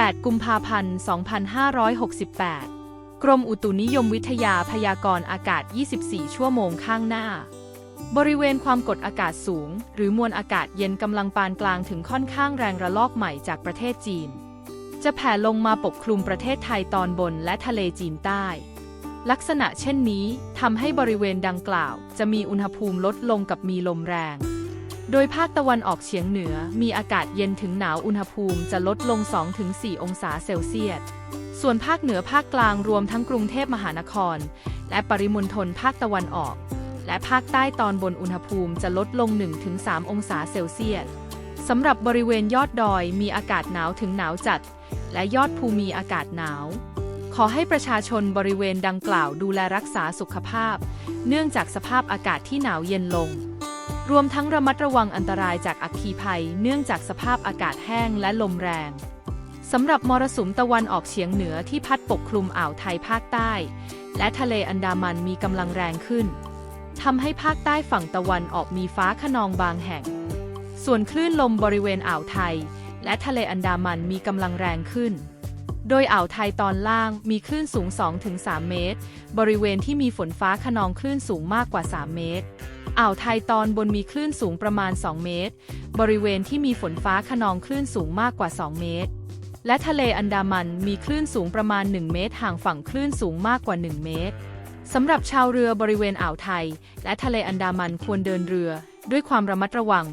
8 กุมภาพันธ์ 2568 กรมอุตุนิยมวิทยาพยากรณ์อากาศ 24 ชั่วโมงข้างหน้า บริเวณความกดอากาศสูง หรือมวลอากาศเย็นกำลังปานกลางถึงค่อนข้างแรงระลอกใหม่จากประเทศจีน จะแผ่ลงมาปกคลุมประเทศไทยตอนบนและทะเลจีนใต้ลักษณะเช่นนี้ทำให้บริเวณดังกล่าว จะมีอุณหภูมิลดลงกับมีลมแรง โดยภาคตะวันออกเฉียงเหนือมีอากาศเย็นถึงหนาวอุณหภูมิจะลดลง 2-4 องศาเซลเซียส ส่วนภาคเหนือภาคกลางรวมทั้งกรุงเทพมหานคร และปริมณฑลภาคตะวันออก และภาคใต้ตอนบนอุณหภูมิจะลดลง 1-3 องศาเซลเซียสสำหรับบริเวณยอดดอยมีอากาศหนาวถึงหนาวจัด และยอดภูมีอากาศหนาว ขอให้ประชาชนบริเวณดังกล่าวดูแลรักษาสุขภาพ เนื่องจากสภาพอากาศที่หนาวเย็นลง รวมทั้งระมัดระวังอันตรายจากอัคคีภัย เนื่องจากสภาพอากาศแห้งและลมแรงสำหรับมรสุมตะวันออกเฉียงเหนือที่พัดปกคลุมอ่าวไทยภาคใต้ และทะเลอันดามันมีกำลังแรงขึ้นทำให้ภาคใต้ฝั่งตะวันออกมีฟ้าขนองบางแห่ง ส่วนคลื่นลมบริเวณอ่าวไทย และทะเลอันดามันมีกำลังแรงขึ้น โดยอ่าวไทยตอนล่างมีคลื่นสูง 2-3 เมตร บริเวณที่มีฝนฟ้าขนองคลื่นสูงมากกว่า 3 เมตร อ่าวไทยตอนบนมีคลื่นสูงประมาณ 2 เมตร บริเวณที่มีฝนฟ้าขนองคลื่นสูงมากกว่า 2 เมตร และทะเลอันดามันมีคลื่นสูงประมาณ 1 เมตร ห่างฝั่งคลื่นสูงมากกว่า 1 เมตรสำหรับชาวเรือบริเวณอ่าวไทย และทะเลอันดามันควรเดินเรือ ด้วยความระมัดระวัง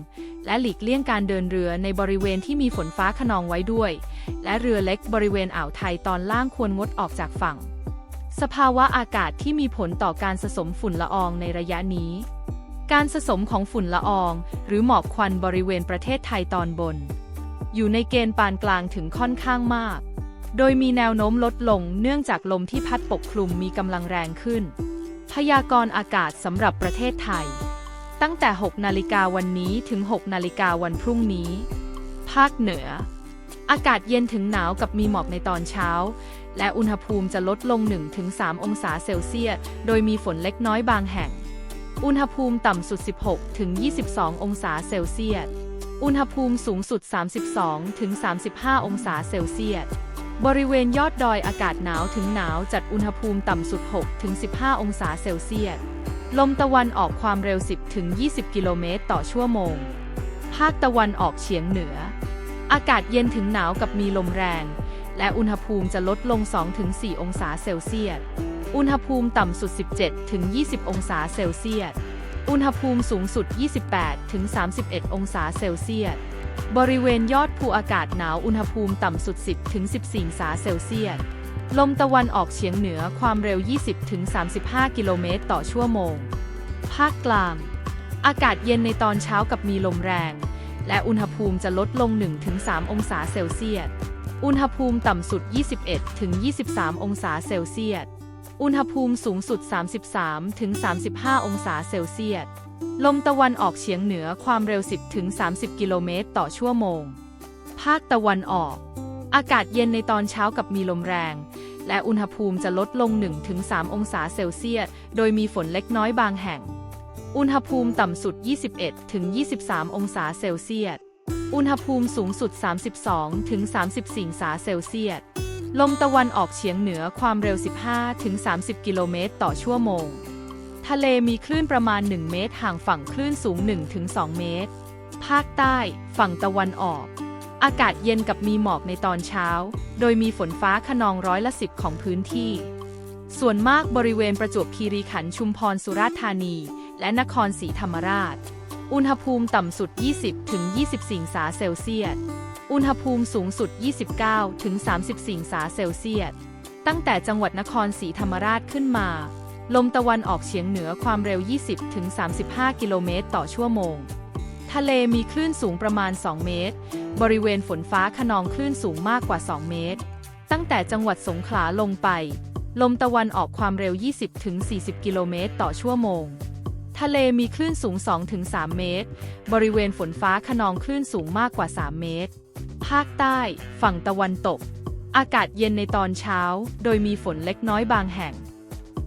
และหลีกเลี่ยงการเดินเรือในบริเวณที่มีฝนฟ้าขนองไว้ด้วย และเรือเล็กบริเวณอ่าวไทยตอนล่างควรงดออกจากฝั่ง สภาวะอากาศที่มีผลต่อการสะสมฝุ่นละอองในระยะนี้ การสะสมของฝุ่นละออง หรือหมอกควันบริเวณประเทศไทยตอนบน อยู่ในเกณฑ์ปานกลางถึงค่อนข้างมาก โดยมีแนวโน้มลดลงเนื่องจากลมที่พัดปกคลุมมีกำลังแรงขึ้น พยากรณ์อากาศสำหรับประเทศไทย ตั้งแต่ 6 นาฬิกาวันนี้ถึง 6 นาฬิกาวันพรุ่งนี้ ภาคเหนือ อากาศเย็นถึงหนาวกับมีหมอกในตอนเช้า และอุณหภูมิจะลดลง 1-3 องศาเซลเซียส โดยมีฝนเล็กน้อยบางแห่ง อุณหภูมิต่ำสุด 16-22 องศาเซลเซียส อุณหภูมิสูงสุด 32-35 องศาเซลเซียส บริเวณยอดดอยอากาศหนาวถึงหนาวจัดอุณหภูมิต่ำสุด 6-15 องศาเซลเซียส ลมตะวันออกความเร็ว 10-20 กิโลเมตรต่อชั่วโมง ภาคตะวันออกเฉียงเหนือ อากาศเย็นถึงหนาวกับมีลมแรง และอุณหภูมิจะลดลง 2-4 องศาเซลเซียส อุณหภูมิต่ำสุด 17-20 องศาเซลเซียส อุณหภูมิสูงสุด 28-31 องศาเซลเซียส บริเวณยอดภูอากาศหนาวอุณหภูมิต่ำสุด 10-14 องศาเซลเซียส ลมตะวันออกเฉียงเหนือความเร็ว 20-35 กิโลเมตรต่อชั่วโมง ภาคกลาง อากาศเย็นในตอนเช้ากับมีลมแรง และอุณหภูมิจะลดลง 1-3 องศาเซลเซียส อุณหภูมิต่ำสุด 21-23 องศาเซลเซียส อุณหภูมิสูงสุด 33-35 องศาเซลเซียส ลมตะวันออกเฉียงเหนือความเร็ว 10-30 กิโลเมตรต่อชั่วโมง ภาคตะวันออก อากาศเย็นในตอนเช้ากับมีลมแรง และอุณหภูมิจะลดลง 1-3 องศาเซลเซียส โดยมีฝนเล็กน้อยบางแห่ง อุณหภูมิต่ำสุด 21-23 องศาเซลเซียส อุณหภูมิสูงสุด 32-34 องศาเซลเซียส ลมตะวันออกเฉียงเหนือความเร็ว 15-30 กิโลเมตรต่อชั่วโมง ทะเลมีคลื่นประมาณ 1 เมตร ห่างฝั่งคลื่นสูง 1-2 เมตร ภาคใต้ ฝั่งตะวันออก อากาศเย็นกับมีหมอกในตอนเช้า โดยมีฝนฟ้าขนองร้อยละสิบของพื้นที่ ส่วนมากบริเวณประจวบคีรีขันธ์ชุมพรสุราษฎร์ธานี และนครศรีธรรมราช อุณหภูมิต่ำสุด 20-24องศาเซลเซียส อุณหภูมิสูงสุด 29-34องศาเซลเซียส ตั้งแต่จังหวัดนครศรีธรรมราชขึ้นมา ลมตะวันออกเฉียงเหนือความเร็ว 20-35 กิโลเมตรต่อชั่วโมง ทะเลมีคลื่นสูงประมาณ 2 เมตร บริเวณฝนฟ้าขนองคลื่นสูงมากกว่า 2 เมตร ตั้งแต่จังหวัดสงขลาลงไป ลมตะวันออกความเร็ว 20-40 กิโลเมตรต่อชั่วโมง ทะเลมีคลื่นสูง 2-3 เมตร บริเวณฝนฟ้าขนองคลื่นสูงมากกว่า 3 เมตร ภาคใต้ ฝั่งตะวันตก อากาศเย็นในตอนเช้า โดยมีฝนเล็กน้อยบางแห่ง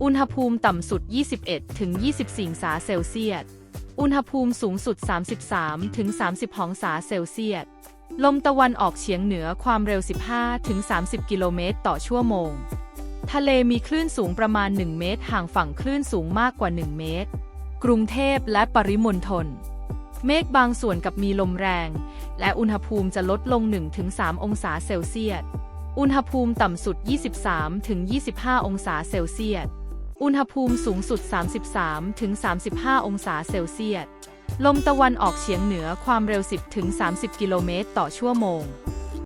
อุณหภูมิต่ำสุด 21-24องศาเซลเซียสอุณหภูมิสูงสุด 33-30 องศาเซลเซียส ลมตะวันออกเฉียงเหนือความเร็ว 15-30 กิโลเมตรต่อชั่วโมง ทะเลมีคลื่นสูงประมาณ 1 เมตร ห่างฝั่งคลื่นสูงมากกว่า 1 เมตร กรุงเทพและปริมณฑล เมฆบางส่วนกับมีลมแรง และอุณหภูมิจะลดลง 1-3 องศาเซลเซียส อุณหภูมิต่ำสุด 23-25 องศาเซลเซียส อุณหภูมิสูงสุด 33-35 องศาเซลเซียส ลมตะวันออกเฉียงเหนือความเร็ว 10-30 กิโลเมตรต่อชั่วโมง